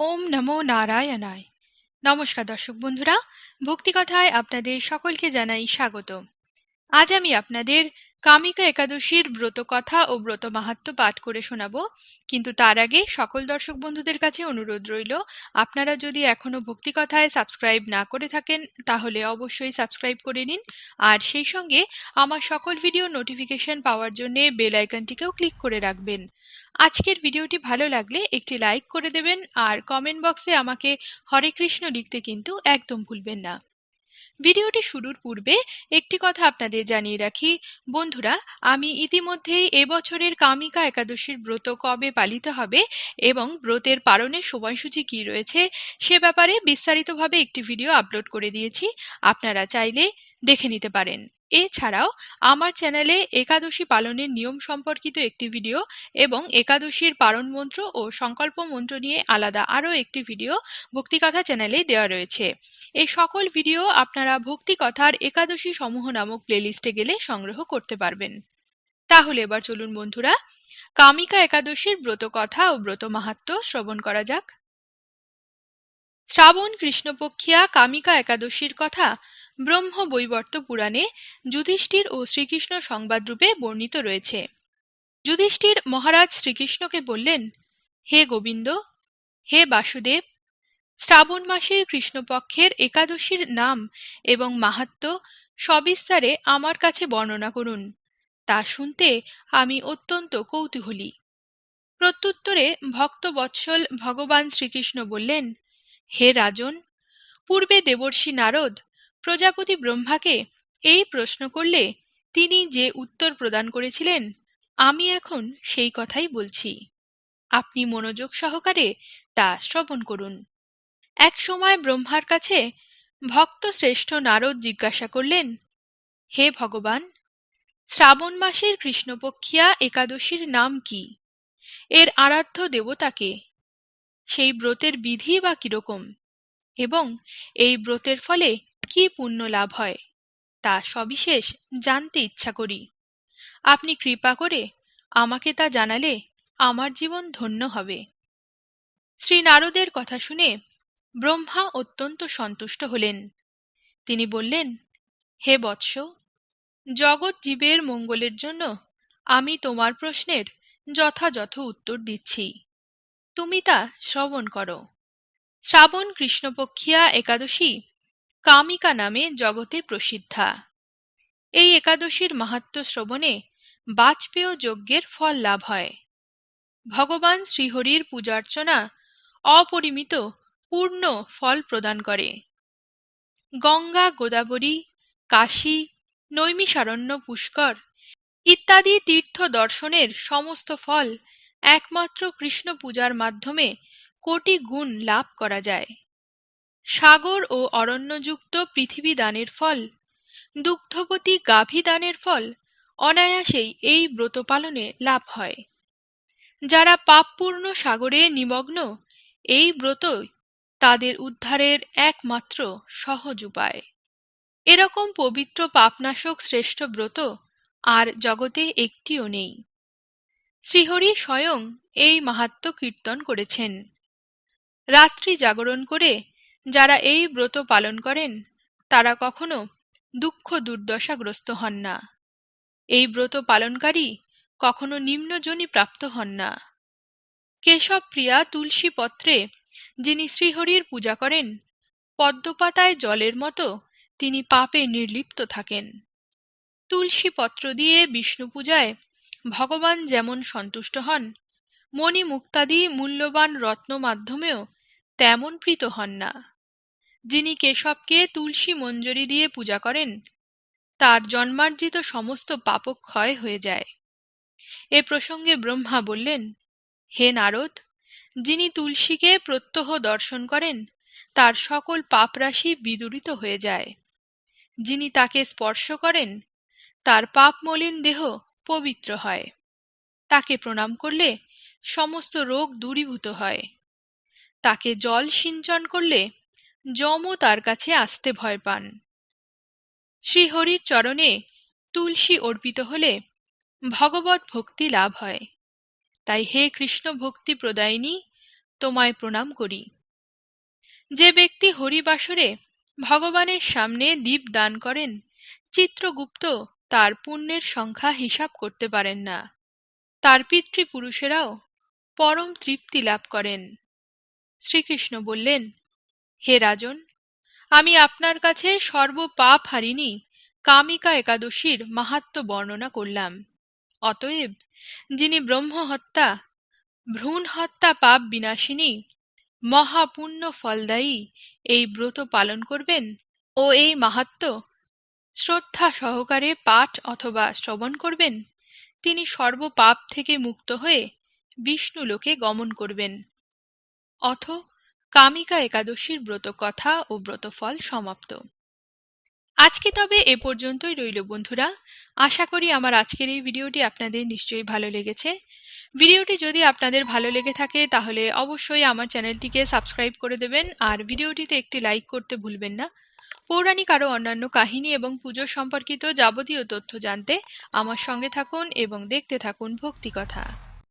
ওম নমো নারায়ণায়। নমস্কার দর্শক বন্ধুরা ভক্তিকথায় আপনাদের সকলকে জানাই স্বাগত আজ আমি আপনাদের কামিকা একাদশীর ব্রত কথা ও ব্রত মাহাত্ম পাঠ করে শোনাব। কিন্তু তার আগে সকল দর্শক বন্ধুদের কাছে অনুরোধ রইল, আপনারা যদি এখনও ভক্তিকথায় সাবস্ক্রাইব না করে থাকেন, তাহলে অবশ্যই সাবস্ক্রাইব করে নিন। আর সেই সঙ্গে আমার সকল ভিডিও নোটিফিকেশন পাওয়ার জন্য বেল আইকনটিকেও ক্লিক করে রাখবেন। আজকের ভিডিওটি ভালো লাগলে একটি লাইক করে দেবেন, আর কমেন্ট বক্সে আমাকে হরে কৃষ্ণ লিখতে কিন্তু একদম ভুলবেন না। ভিডিওটি শুরুর পূর্বে একটি কথা আপনাদের জানিয়ে রাখি। বন্ধুরা, আমি ইতিমধ্যেই এবছরের কামিকা একাদশীর ব্রত কবে পালিত হবে এবং ব্রতের পালনের সময়সূচি কি রয়েছে সে ব্যাপারে বিস্তারিতভাবে একটি ভিডিও আপলোড করে দিয়েছি। আপনারা চাইলে দেখে নিতে পারেন। এছাড়াও আমার চ্যানেলে একাদশী পালনের নিয়ম সম্পর্কিত একটি ভিডিও এবং একাদশীর পারণ মন্ত্র ও সংকল্প মন্ত্র নিয়ে আলাদা আরও একটি ভিডিও ভক্তিকথা চ্যানেলে দেওয়া রয়েছে। এই সকল ভিডিও আপনারা ভক্তিকথার একাদশী সমূহ নামক প্লেলিস্টে গেলে সংগ্রহ করতে পারবেন। তাহলে এবার চলুন বন্ধুরা, কামিকা একাদশীর ব্রত কথা ও ব্রত মাহাত্ম শ্রবণ করা যাক। শ্রাবণ কৃষ্ণপক্ষিয়া কামিকা একাদশীর কথা ব্রহ্ম বৈবর্ত পুরাণে যুধিষ্ঠির ও শ্রীকৃষ্ণ সংবাদরূপে বর্ণিত রয়েছে। যুধিষ্ঠির মহারাজ শ্রীকৃষ্ণকে বললেন, হে গোবিন্দ, হে বাসুদেব, শ্রাবণ মাসের কৃষ্ণপক্ষের একাদশীর নাম এবং মাহাত্ম সবিস্তারে আমার কাছে বর্ণনা করুন। তা শুনতে আমি অত্যন্ত কৌতূহলী প্রত্যুত্তরে ভক্তবৎসল ভগবান শ্রীকৃষ্ণ বললেন, হে রাজন, পূর্বে দেবর্ষি নারদ প্রজাপতি ব্রহ্মাকে এই প্রশ্ন করলে তিনি যে উত্তর প্রদান করেছিলেন, আমি এখন সেই কথাই বলছি। আপনি মনোযোগ সহকারে তা শ্রবণ করুন। এক সময় ব্রহ্মার কাছে ভক্ত শ্রেষ্ঠ নারদ জিজ্ঞাসা করলেন, হে ভগবান, শ্রাবণ মাসের কৃষ্ণপক্ষিয়া একাদশীর নাম কি? এর আরাধ্য দেবতাকে সেই ব্রতের বিধি বা কীরকম? এবং এই ব্রতের ফলে কি পুণ্য লাভ হয়, তা সবিশেষ জানতে ইচ্ছা করি। আপনি কৃপা করে আমাকে তা জানালে আমার জীবন ধন্য হবে। শ্রী নারদের কথা শুনে ব্রহ্মা অত্যন্ত সন্তুষ্ট হলেন। তিনি বললেন, হে বৎস, জগৎ জীবের মঙ্গলের জন্য আমি তোমার প্রশ্নের যথাযথ উত্তর দিচ্ছি। তুমি তা শ্রবণ করো। শ্রাবণ কৃষ্ণপক্ষিয়া একাদশী কামিকা নামে জগতে প্রসিদ্ধা। এই একাদশীর মাহাত্ম শ্রবণে বাজপেয় যজ্ঞের ফল লাভ হয়। ভগবান শ্রীহরির পূজার্চনা অপরিমিত পূর্ণ ফল প্রদান করে। গঙ্গা, গোদাবরী, কাশী, নৈমিষারণ্য, পুষ্কর ইত্যাদি তীর্থ দর্শনের সমস্ত ফল একমাত্র কৃষ্ণ পূজার মাধ্যমে কোটি গুণ লাভ করা যায়। সাগর ও অরণ্যযুক্ত পৃথিবী দানের ফল, দুগ্ধবতী গাভী দানের ফল, অনায়াসেই এই ব্রত পালনে লাভ হয়। যারা পাপপূর্ণ সাগরে নিমগ্ন, এই ব্রতই তাদের উদ্ধারের একমাত্র সহজ উপায়। এরকম পবিত্র পাপনাশক শ্রেষ্ঠ ব্রত আর জগতে একটিও নেই। শ্রীহরি স্বয়ং এই মাহাত্ম কীর্তন করেছেন। রাত্রি জাগরণ করে যারা এই ব্রত পালন করেন, তারা কখনো দুঃখ দুর্দশাগ্রস্ত হন না। এই ব্রত পালনকারী কখনো নিম্নজনী প্রাপ্ত হন না। কেশব প্রিয়া তুলসী পত্রে যিনি শ্রীহরির পূজা করেন, পদ্মপাতায় জলের মতো তিনি পাপে নির্লিপ্ত থাকেন। তুলসী পত্র দিয়ে বিষ্ণু পূজায় ভগবান যেমন সন্তুষ্ট হন মণি মুক্তাদি মূল্যবান রত্ন মাধ্যমেও তেমন প্রীত হন না। যিনি কেশবকে তুলসী মঞ্জরি দিয়ে পূজা করেন, তার জন্মার্জিত সমস্ত পাপক্ষয় হয়ে যায়। এ প্রসঙ্গে ব্রহ্মা বললেন, হে নারদ, যিনি তুলসীকে প্রত্যহ দর্শন করেন, তার সকল পাপরাশি বিদূরিত হয়ে যায়। যিনি তাকে স্পর্শ করেন, তার পাপ মলিন দেহ পবিত্র হয়। তাকে প্রণাম করলে সমস্ত রোগ দূরীভূত হয়। তাকে জল সিঞ্চন করলে যমও তার কাছে আসতে ভয় পান। শ্রীহরির চরণে তুলসী অর্পিত হলে ভগবত ভক্তি লাভ হয়। তাই হে কৃষ্ণ ভক্তি প্রদায়িনী, তোমায় প্রণাম করি। যে ব্যক্তি হরিবাসরে ভগবানের সামনে দীপ দান করেন, চিত্রগুপ্ত তার পুণ্যের সংখ্যা হিসাব করতে পারেন না। তার পিতৃপুরুষেরাও পরম তৃপ্তি লাভ করেন। শ্রীকৃষ্ণ বললেন হে রাজন, আমি আপনার কাছে সর্বপাপ হারিনি কামিকা একাদশীর মাহাত্ম বর্ণনা করলাম। অতএব, যিনি ব্রহ্মহত্যা ভ্রূণ হত্যা পাপ বিনাশিনী, মহাপুণ্য ফলদায়ী এই ব্রত পালন করবেন ও এই মাহাত্ম শ্রদ্ধা সহকারে পাঠ অথবা শ্রবণ করবেন, তিনি সর্বপাপ থেকে মুক্ত হয়ে বিষ্ণু লোকে গমন করবেন। অথ কামিকা একাদশীর ব্রত কথা ও ব্রতফল সমাপ্ত। আজকে তবে এ পর্যন্তই রইল বন্ধুরা। আশা করি আমার আজকের এই ভিডিওটি আপনাদের নিশ্চয়ই ভালো লেগেছে। ভিডিওটি যদি আপনাদের ভালো লেগে থাকে তাহলে অবশ্যই আমার চ্যানেলটিকে সাবস্ক্রাইব করে দেবেন আর ভিডিওটিতে একটি লাইক করতে ভুলবেন না। পৌরাণিক আরও অন্যান্য কাহিনী এবং পুজো সম্পর্কিত যাবতীয় তথ্য জানতে আমার সঙ্গে থাকুন এবং দেখতে থাকুন ভক্তিকথা।